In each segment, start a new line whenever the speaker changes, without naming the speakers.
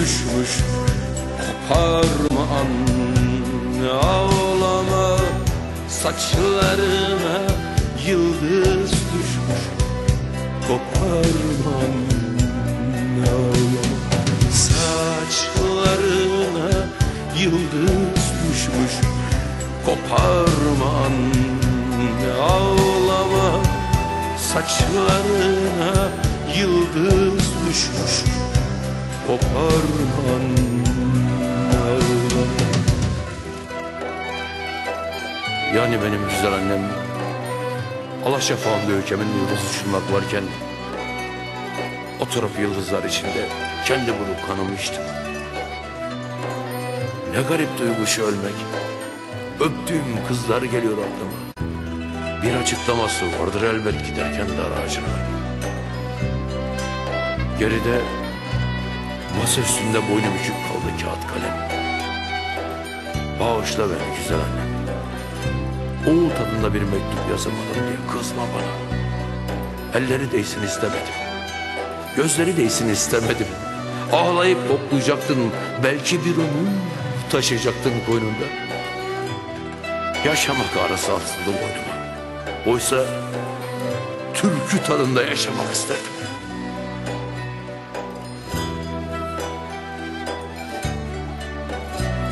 düşmüş. Koparma anne ağlama Saçlarına yıldız düşmüş. Koparma anne ağlama Saçlarına yıldız düşmüş. Koparma anne ağlama Saçlarına yıldız düşmüş Koparma anne ağlama Yani benim güzel annem Allah şafağında ülkemin yıldızı ışınmak varken Oturup yıldızlar içinde kendi bulup kanımı içtim Ne garip duygu şu ölmek. Öptüğüm kızlar geliyor aklıma. Bir açıklaması vardır elbet giderken dar ağacına Geride masa üstünde boynu bükük kaldı kağıt kalem. Bağışla beni güzel annem Oğul tadında bir mektup yazamadım diye kızma bana. Elleri değsin istemedim. Gözleri değsin istemedim. Ağlayıp toplayacaktın Belki bir umut taşıyacaktın koynunda. Yaşamak arası aslında boynuma. Oysa türkü tadında yaşamak isterdim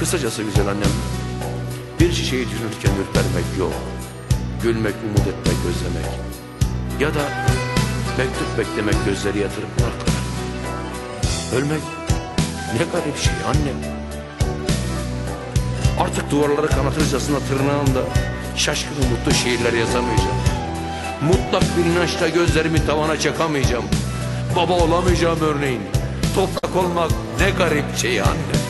Kısacası güzel annem, bir şişeyi düşünürken ürpermek yok. Gülmek, umut etmek, özlemek. Ya da mektup beklemek gözleri yatırıp artık. Ölmek ne garip şey annem. Artık duvarları kanatırcasına tırnağımda şaşkın mutlu şiirler yazamayacağım. Mutlak bir inançla gözlerimi tavana çakamayacağım. Baba olamayacağım örneğin. Toprak olmak ne garip şey anne.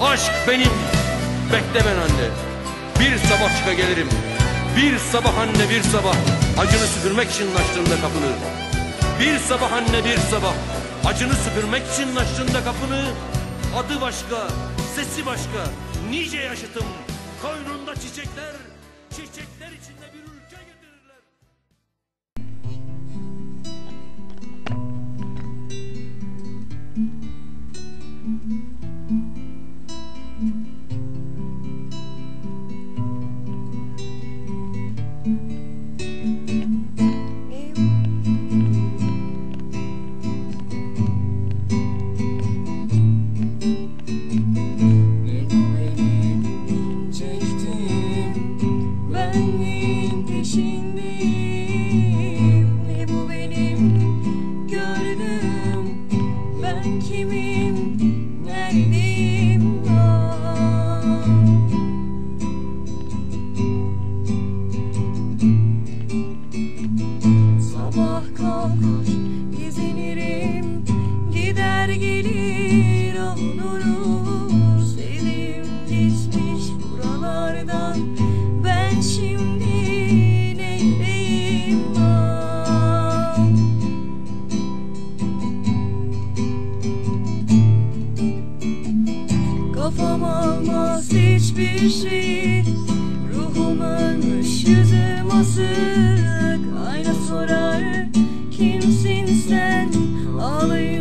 aşk benim. Bekle ben anne. Bir sabah çıka gelirim. Bir sabah anne bir sabah. Acını süpürmek için açtığında kapını. Bir sabah anne bir sabah. Acını süpürmek için açtığında kapını. Adı başka, sesi başka. Nice yaşıtım. Koynunda çiçekler. Çiçekler
seen standing all the